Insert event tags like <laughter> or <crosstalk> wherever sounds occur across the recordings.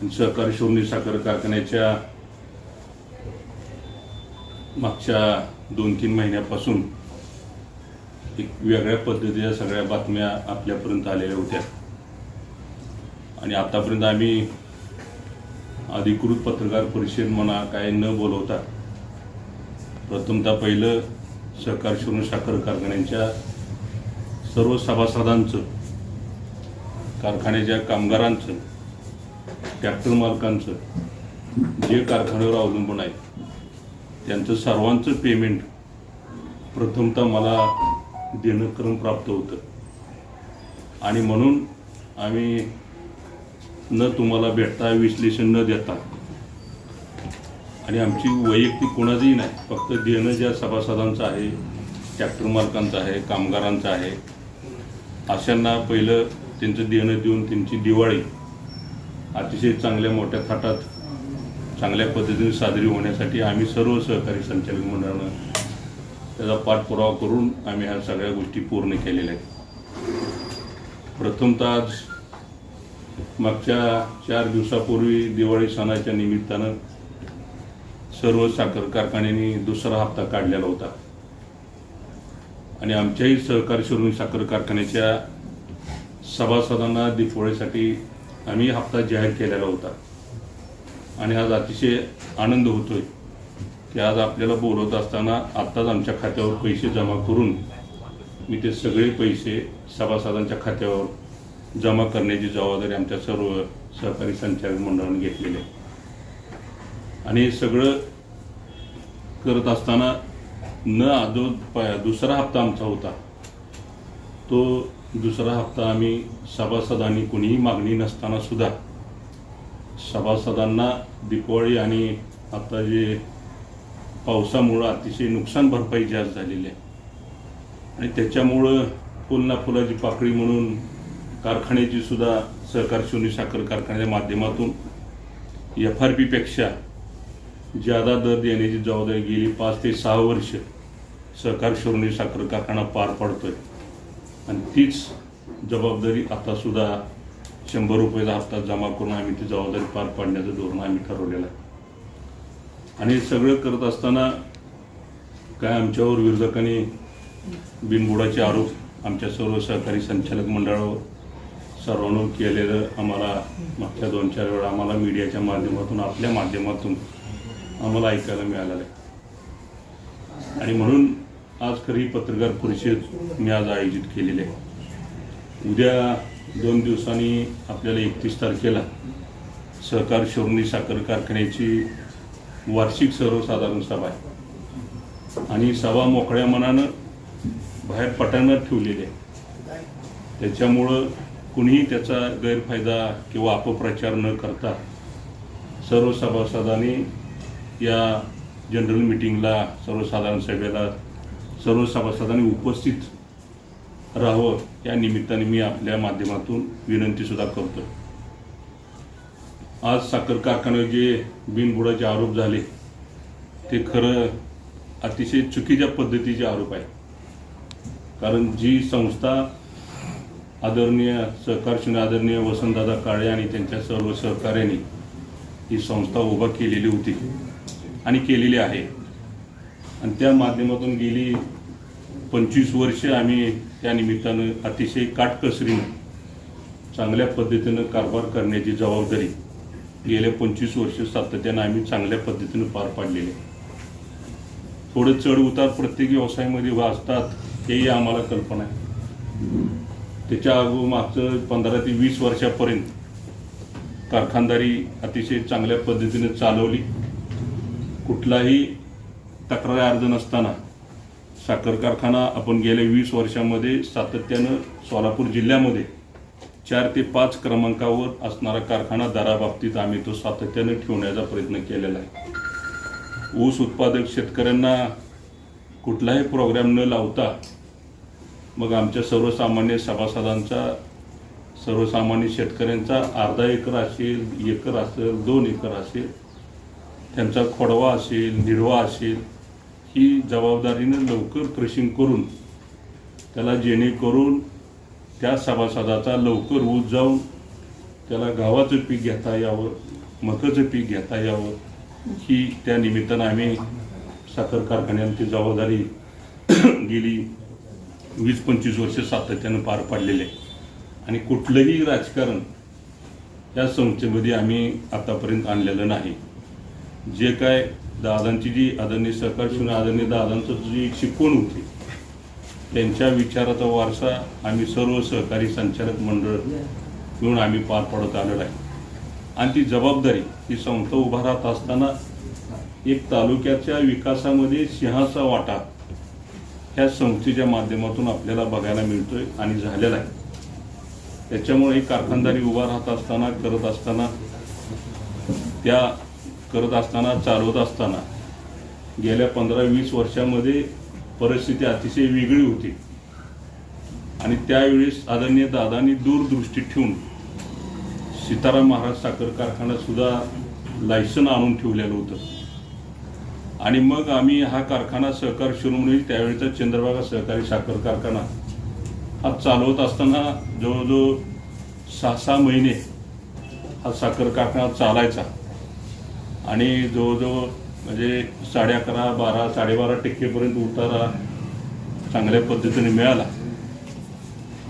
सहकार सहकारी साखर कारखान्याच्या मागच्या दोन तीन महिन्यापासून एक वेगळ्या पद्धतीच्या सगळ्या बातम्या आपल्यापर्यंत आलेल्या होत्या. आणि आतापर्यंत आम्ही अधिकृत पत्रकार परिषद म्हणा काय न बोलवता प्रथमतः पहिलं सहकार शोधून साखर कारखान्यांच्या सर्व सभासदांचं कारखान्याच्या कामगारांचं ट्रॅक्टर मालकांचं जे कारखान्यावर अवलंबून आहे त्यांचं सर्वांचं पेमेंट प्रथमतः मला देणं क्रम प्राप्त होतं. आणि म्हणून आम्ही न तुम्हाला भेटता विश्लेषण न देता आणि आमची वैयक्तिक कोणाचंही नाही फक्त देणं ज्या सभासदांचं आहे ट्रॅक्टर मालकांचं आहे कामगारांचं आहे अशांना पहिलं त्यांचं देणं देऊन त्यांची दिवाळी अतिशय चांगल्या मोठ्या थाटात चांगल्या पद्धतीने साजरी होण्यासाठी आम्ही सर्व सहकारी संचालक मंडळानं त्याचा पाठपुरावा करून आम्ही ह्या सगळ्या गोष्टी पूर्ण केलेल्या आहेत. प्रथमतः आज मागच्या चार दिवसापूर्वी दिवाळी सणाच्या निमित्तानं सर्व साखर कारखान्यांनी दुसरा हप्ता काढलेला होता. आणि आमच्याही सहकारी शिरोणी साखर कारखान्याच्या सभासदांना दिपोळीसाठी आम्ही हप्ता जाहीर केलेला होता. आणि आज अतिशय आनंद होतोय की आज आपल्याला बोलवत असताना आत्ताच आमच्या खात्यावर पैसे जमा करून मी ते सगळे पैसे सभासदांच्या खात्यावर जमा करण्याची जबाबदारी आमच्या सर्व सहकारी संचालक मंडळाने घेतलेली आहे. आणि हे सगळं करत असताना न जो दुसरा हप्ता आमचा होता. तो दुसरा हप्ता आम्ही सभासदांनी कुणीही मागणी नसताना सुद्धा सभासदांना दिवाळी आणि आता जे पावसामुळं अतिशय नुकसान भरपाई जास्त झालेली आहे. आणि त्याच्यामुळं पुन्हा फुलाची पाकळी म्हणून कारखान्याची सुद्धा सहकार शून्य साखर कारखान्याच्या माध्यमातून एफ आर पीपेक्षा ज्यादा दर देण्याची जबाबदारी गेली पाच ते सहा वर्ष सहकार शोरणी साखर कारखाना पार पडतोय. आणि तीच जबाबदारी आतासुद्धा शंभर रुपयाचा हप्ता जमा करून आम्ही ती जबाबदारी पार पाडण्याचं धोरण आम्ही ठरवलेलं आहे. आणि हे सगळं करत असताना काय आमच्यावर विरोधकांनी बिनबुडाचे आरोप आमच्या सर्व सहकारी संचालक मंडळावर सर्वांवर केलेलं आम्हाला मागच्या दोन चार वेळा आम्हाला मीडियाच्या माध्यमातून आपल्या माध्यमातून आम्हाला ऐकायला मिळालेलं आहे. आणि म्हणून आज खरी पत्रकार परिषद मी आज आयोजित केलेली आहे. उद्या दोन दिवसांनी आपल्याला एकतीस तारखेला सहकार शोरणी साखर कारखान्याची वार्षिक सर्वसाधारण सभा आहे. आणि सभा मोकळ्या मनानं बाहेर पटांगणात ठेवलेली आहे. त्याच्यामुळं कुणीही त्याचा गैरफायदा किंवा अपप्रचार न करता सर्व सभासदांनी या जनरल मिटिंगला सर्वसाधारण सभेला सर्व सभासदांनी उपस्थित राहावं या निमित्ताने मी आपल्या माध्यमातून विनंतीसुद्धा करतो आज साखर कारखान्यावर जे बिनबुडाचे आरोप झाले ते खरं अतिशय चुकीच्या पद्धतीचे आरोप आहे कारण जी संस्था आदरणीय सहकारशून्य आदरणीय वसंतदादा काळे आणि त्यांच्या सर्व सहकार्याने ही संस्था उभा केलेली होती आणि केलेली आहे. आणि त्या माध्यमातून गेली पंचवीस वर्ष आम्ही त्या निमित्तानं अतिशय काटकसरीनं चांगल्या पद्धतीनं कारभार करण्याची जबाबदारी गेल्या पंचवीस वर्ष सातत्यानं आम्ही चांगल्या पद्धतीनं पार पाडलेले थोडं चढ उतार प्रत्येक व्यवसायामध्ये वाचतात हेही आम्हाला कल्पना आहे. त्याच्या अगो मागचं पंधरा ते वीस वर्षापर्यंत कारखानदारी अतिशय चांगल्या पद्धतीने चालवली. कुठलाही तक्रार अर्ज नसताना साखर कारखाना आपण गेल्या वीस वर्षामध्ये सातत्यानं सोलापूर जिल्ह्यामध्ये चार ते पाच क्रमांकावर असणारा कारखाना दराबाबतीत आम्ही तो सातत्यानं ठेवण्याचा प्रयत्न केलेला आहे. ऊस उत्पादक शेतकऱ्यांना कुठलाही प्रोग्राम न लावता मग आमच्या सर्वसामान्य सभासदांचा सर्वसामान्य शेतकऱ्यांचा अर्धा एकर असेल एकर असेल दोन एकर असेल त्यांचा खोडवा असेल निडवा असेल ही जबाबदारीनं लवकर क्रशिंग करून त्याला जेणेकरून त्या सभासदाचा लवकर ऊस जाऊन त्याला गावाचं पीक घेता यावं मकाचं पीक घेता यावं ही त्या निमित्तानं आम्ही साखर कारखान्यांची जबाबदारी <clears throat> गेली वीस पंचवीस वर्ष सातत्यानं पार पाडलेले आणि कुठलंही राजकारण या संस्थेमध्ये आम्ही आतापर्यंत आणलेलं नाही. जे काय दादांची जी आदरणीय सहकार शिवून आदरणीय दादांचं जी शिकवण होती त्यांच्या विचाराचा वारसा आम्ही सर्व सहकारी संचालक मंडळ मिळून आम्ही पार पाडत आलेलो आहे. आणि ती जबाबदारी ही संस्था उभा राहत असताना एक तालुक्याच्या विकासामध्ये सिंहाचा वाटा ह्या संस्थेच्या माध्यमातून आपल्याला बघायला मिळतोय आणि झालेला आहे. त्याच्यामुळे ही कारखानदारी उभा राहत असताना करत असताना त्या करत असताना चालवत असताना गेल्या पंधरा वीस वर्षामध्ये परिस्थिती अतिशय वेगळी होती. आणि त्यावेळेस आदरणीय दादांनी दूरदृष्टी ठेवून सीताराम महाराज साखर कारखाना सुद्धा लायसन आणून ठेवलेलं होतं. आणि मग आम्ही हा कारखाना सहकार शिरोमणी त्यावेळेचा चंद्रभागा सहकारी साखर कारखाना हा चालवत असताना जवळजवळ सहा सहा महिने हा साखर कारखाना चालायचा. आणि जवळजवळ म्हणजे साडे अकरा बारा साडेबारा टक्केपर्यंत उतारा चांगल्या पद्धतीने मिळाला.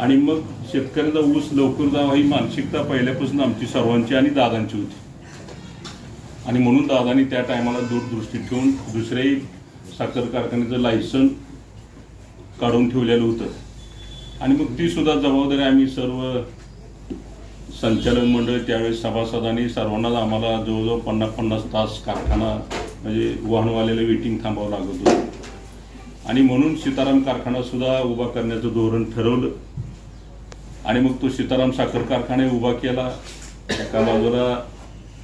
आणि मग शेतकऱ्यांचा ऊस लवकर जावा ही मानसिकता पहिल्यापासून आमची सर्वांची आणि दादांची होती. आणि म्हणून दादानी त्या टायमाला दूरदृष्टी ठेवून दुसऱ्याही साखर कारखान्याचं लायसन काढून ठेवलेलं होतं. आणि मग ती सुद्धा जबाबदारी आम्ही सर्व संचालक मंडळ त्यावेळेस सभासदांनी सर्वांनाच आम्हाला जवळजवळ पन्नास पन्नास तास कारखाना म्हणजे वाहनवाल्याला वेटिंग थांबावं लागत होतं. आणि म्हणून सीताराम कारखानासुद्धा उभा करण्याचं धोरण ठरवलं. आणि मग तो सीताराम साखर कारखाना उभा केला. एका बाजूला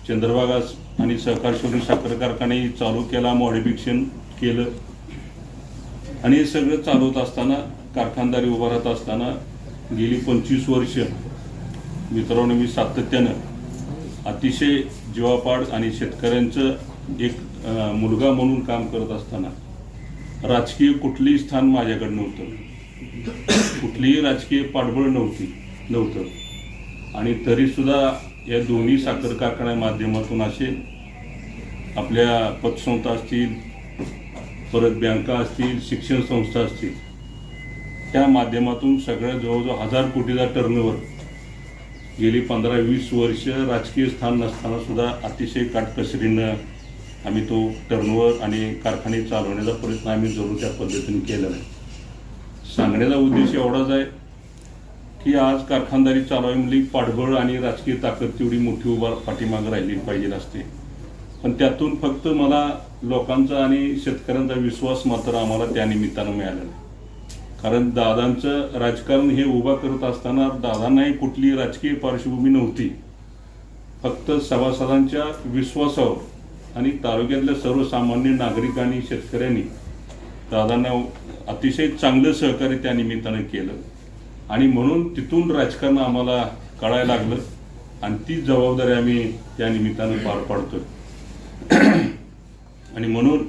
चंद्रभागा आणि सहकार शोधून साखर कारखाने चालू केला मॉडिफिकेशन केलं. आणि हे सगळं चालवत असताना कारखानदारी उभा राहत असताना गेली पंचवीस वर्ष मित्रांनो मी सातत्यानं अतिशय जीवापाड आणि शेतकऱ्यांचं एक मुलगा म्हणून काम करत असताना राजकीय कुठलीही स्थान माझ्याकडे नव्हतं. कुठलीही राजकीय पाठबळ नव्हती नव्हतं. आणि तरीसुद्धा या दोन्ही साखर कारखान्या माध्यमातून असे आपल्या पतसंस्था असतील परत बँका असतील शिक्षण संस्था असतील त्या माध्यमातून सगळ्या जवळजवळ हजार कोटीचा टर्नओव्हर गेली पंधरा वीस वर्ष राजकीय स्थान नसताना सुद्धा अतिशय काटकसरीनं आम्ही तो टर्नओव्हर आणि कारखाने चालवण्याचा प्रयत्न आम्ही जरूर त्या पद्धतीने केलेला आहे. सांगण्याचा उद्देश एवढाच आहे की आज कारखानदारी चालवावी पाठबळ आणि राजकीय ताकद तेवढी मोठी उभा पाठीमागं राहिली पाहिजे असते. पण त्यातून फक्त मला लोकांचा आणि शेतकऱ्यांचा विश्वास मात्र आम्हाला त्या निमित्तानं मिळालेला आहे. कारण दादांचं राजकारण हे उभा करत असताना दादांनाही कुठली राजकीय पार्श्वभूमी नव्हती. फक्त सभासदांच्या विश्वासावर आणि तालुक्यातल्या सर्वसामान्य नागरिकांनी शेतकऱ्यांनी दादांना अतिशय चांगलं सहकार्य त्या निमित्तानं केलं. आणि म्हणून तिथून राजकारण आम्हाला कळायला लागलं आणि ती जबाबदारी आम्ही त्या निमित्तानं पार पाडतोय. आणि म्हणून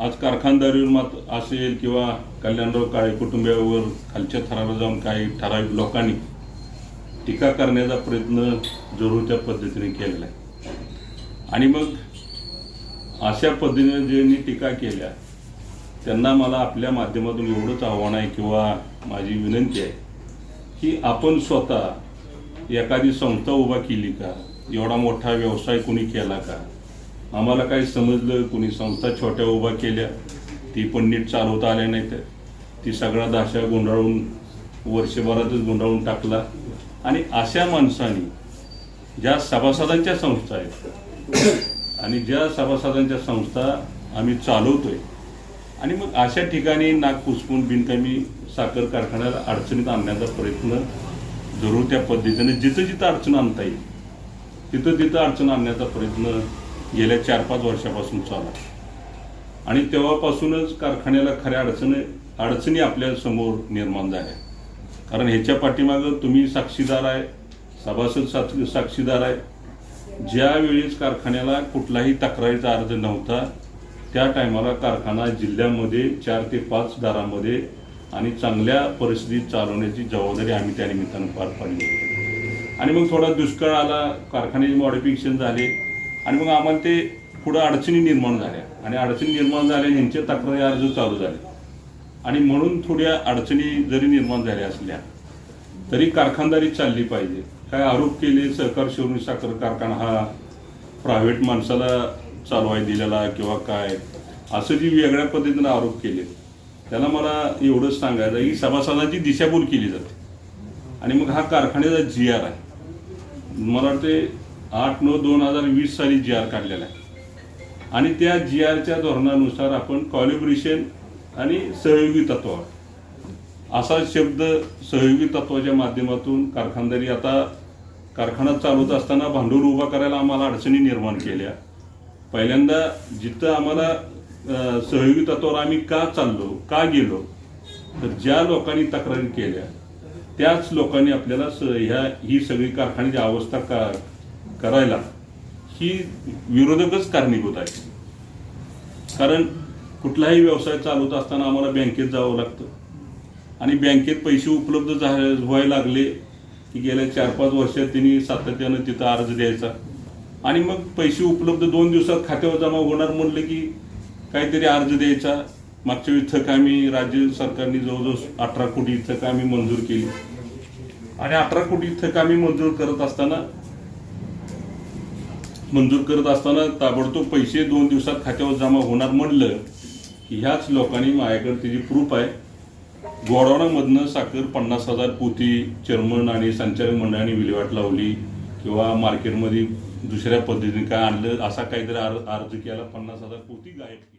आज कारखानदारीवर मात्र असेल किंवा कल्याणराव काळे कुटुंबियावर खालच्या थराला जाऊन काही ठराविक लोकांनी टीका करण्याचा प्रयत्न जरूर त्या पद्धतीने केलेला आहे. आणि मग अशा पद्धतीने ज्यांनी टीका केल्या त्यांना मला आपल्या माध्यमातून एवढंच आव्हान आहे किंवा माझी विनंती आहे की आपण स्वतः एखादी संस्था उभा केली का? एवढा मोठा व्यवसाय कोणी केला का? आम्हाला काय समजलं कोणी संस्था छोट्या उभा केल्या ती पण नीट चालवता आल्या नाही तर ती सगळा दाशा गुंडाळून वर्षभरातच गुंडाळून टाकला. आणि अशा माणसांनी ज्या सभासदांच्या संस्था आहेत आणि ज्या सभासदांच्या संस्था आम्ही चालवतोय आणि मग अशा ठिकाणी नाक पुसपून बिनकामी साखर कारखान्याला अडचणीत आणण्याचा प्रयत्न जरूर त्या पद्धतीने जिथं जिथं अडचण आणता येईल तिथं तिथं अडचण आणण्याचा प्रयत्न गेल्या चार पाच वर्षापासून चालू आहे. आणि तेव्हापासूनच कारखान्याला खऱ्या अडचणी अडचणी आपल्यासमोर निर्माण झाल्या. कारण ह्याच्या पाठीमागं तुम्ही साक्षीदार आहे सभासद साक्ष- साक्षीदार आहे. ज्या वेळेस कारखान्याला कुठलाही तक्रारीचा अर्ज नव्हता त्या टायमाला कारखाना जिल्ह्यामध्ये चार ते पाच दारामध्ये आणि चांगल्या परिस्थितीत चालवण्याची जबाबदारी आम्ही त्या निमित्तानं पार पाडली. आणि मग थोडा दुष्काळ आला कारखान्याचे मॉडिफिकेशन झाले. आणि मग आम्हाला ते पुढं अडचणी निर्माण झाल्या. आणि अडचणी निर्माण झाल्या यांचे तक्रारी अर्ज चालू झाले आणि म्हणून थोड्या अडचणी जरी निर्माण झाल्या असल्या तरी कारखानदारी चालली पाहिजे. काय आरोप केले सहकार शिवणी साखर कारखाना हा प्रायव्हेट माणसाला चालवाय दिलेला किंवा काय असं जी वेगळ्या पद्धतीनं आरोप केले त्याला मला एवढंच सांगायचं आहे. की सभासदाची दिशाभूल केली जाते. आणि मग हा कारखान्याचा जी आर आहे. मला वाटते आठ नऊ दोन हजार वीस साली जी आर काढलेला आहे. आणि त्या जी आरच्या धोरणानुसार आपण कॉलिब्रेशन आणि सहयोगी तत्व असा शब्द सहयोगी तत्वाच्या माध्यमातून कारखानदारी आता कारखाना चालवत असताना भांडवल उभा करायला आम्हाला अडचणी निर्माण केल्या. पहिल्यांदा जिथं आम्हाला सहयोगी तत्वावर आम्ही का चाललो का गेलो तर ज्या लोकांनी तक्रारी केल्या त्याच लोकांनी आपल्याला स ह्या ही सगळी कारखान्याची अवस्था का करायला ही विरोधकच कारणीभूत आहे कारण कुठलाही व्यवसाय चालवत असताना आम्हाला बँकेत जावं लागतं. आणि बँकेत पैसे उपलब्ध झा व्हायला लागले की गेल्या चार पाच वर्षात त्यांनी सातत्यानं तिथं अर्ज द्यायचा. आणि मग पैसे उपलब्ध दोन दिवसात खात्यावर जमा होणार म्हणलं की काहीतरी अर्ज द्यायचा. मागच्या वेळी थक आम्ही राज्य सरकारने जवळजवळ अठरा कोटी थक आम्ही मंजूर केली. आणि अठरा कोटी थक आम्ही मंजूर करत असताना मंजूर करत असताना ताबडतोब पैसे दोन दिवसात खात्यावर जमा होणार म्हणलं की ह्याच लोकांनी माझ्याकडे त्याची प्रूफ आहे. गोडावणामधनं साखर पन्नास हजार पोती चेअरमन आणि संचालक मंडळाने विल्हेवाट लावली किंवा मार्केटमध्ये दुसऱ्या पद्धतीने काय आणलं असा काहीतरी अर्ज अर्ज केला पन्नास हजार पोती गायब केली.